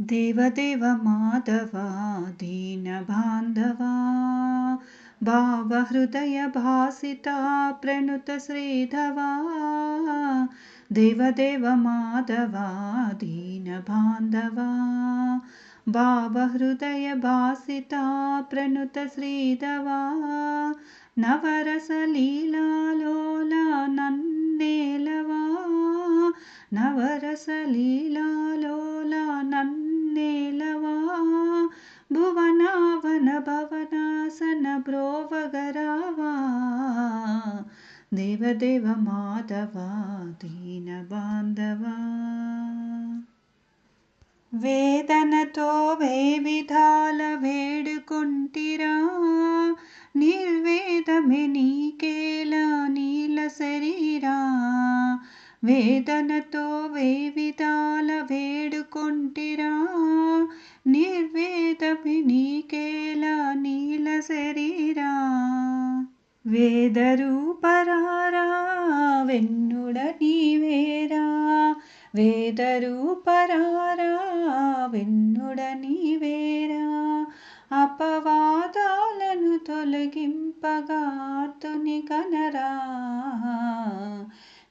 देवदेव माधवा दीनबान्धवा प्रणुत श्रीधवा देवदेव माधवा दीनबान्धवा भावहृदयभासिता प्रणुत श्रीधवा नवरसलीलालोला नन्नेलवा नवरसलीलालोला ಭವನಾಸನ ಭ್ರೋವಗರಾವಾ ದೇವದೇವ ಮಾಧವ ದೀನ ಬಾಂಧವ వేదనతో వేవిధాల వేడుకుంటిరా నిర్వేదమే నీకేలా నీల శరీరా వేదనతో వేవిధాల వేడుకుంటిరా నిర్వేదమే నీకే వేదరూపరారా వెన్నుడ నీవేరా వేదరూపరారా వెన్నుడ నీవేరా అపవాదాలను తొలగింపగాతుని కనరా.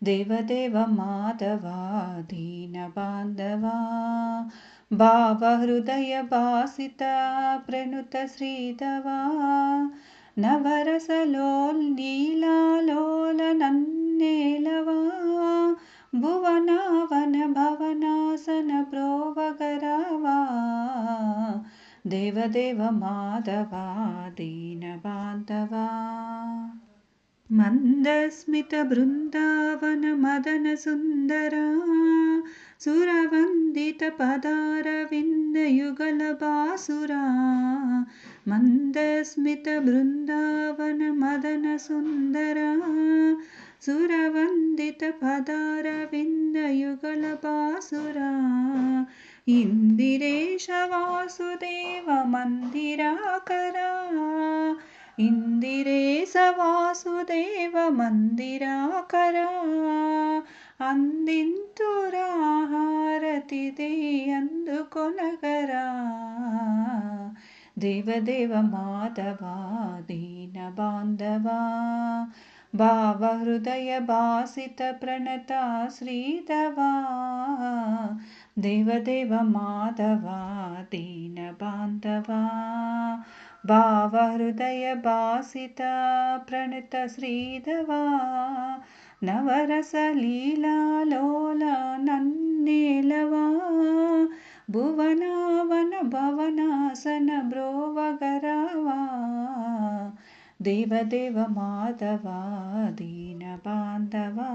దేవదేవ మాధవా దీన బాంధవా భావహృదయ భాసిత ప్రణుత శ్రీధవా नवरसलोल्लीलालोलनन्नेलवा लोलनन्नेलवा भुवनावन भवनासन प्रोवगरावा देवदेवमाधवा मन्दस्मितबृन्दावनमदनसुन्दरा मन्दस्मितवृन्दावन सुरवन्दितपदारविन्दयुगलबासुरा मन्दस्मितबृन्दावनमदनसुन्दरा सुरवन्दितपदारविन्दयुगलपासुरा इन्दिरेश वासुदेवमन्दिराकरा इन्दिरेश वासुदेवमन्दिराकरा अन्दिन्तुराहारति करा अन्दिराहारति दे देवदेवमाधवा दीनबान्धवा भाव हृदय भासित प्रणता श्रीदवा देवदेव माधवा दीनबान्धवा भावः हृदय भासित प्रणतश्रीधवा भुवनावनभवनासन ब्रोवगरावा देवदेव माधवा दीनबान्धवा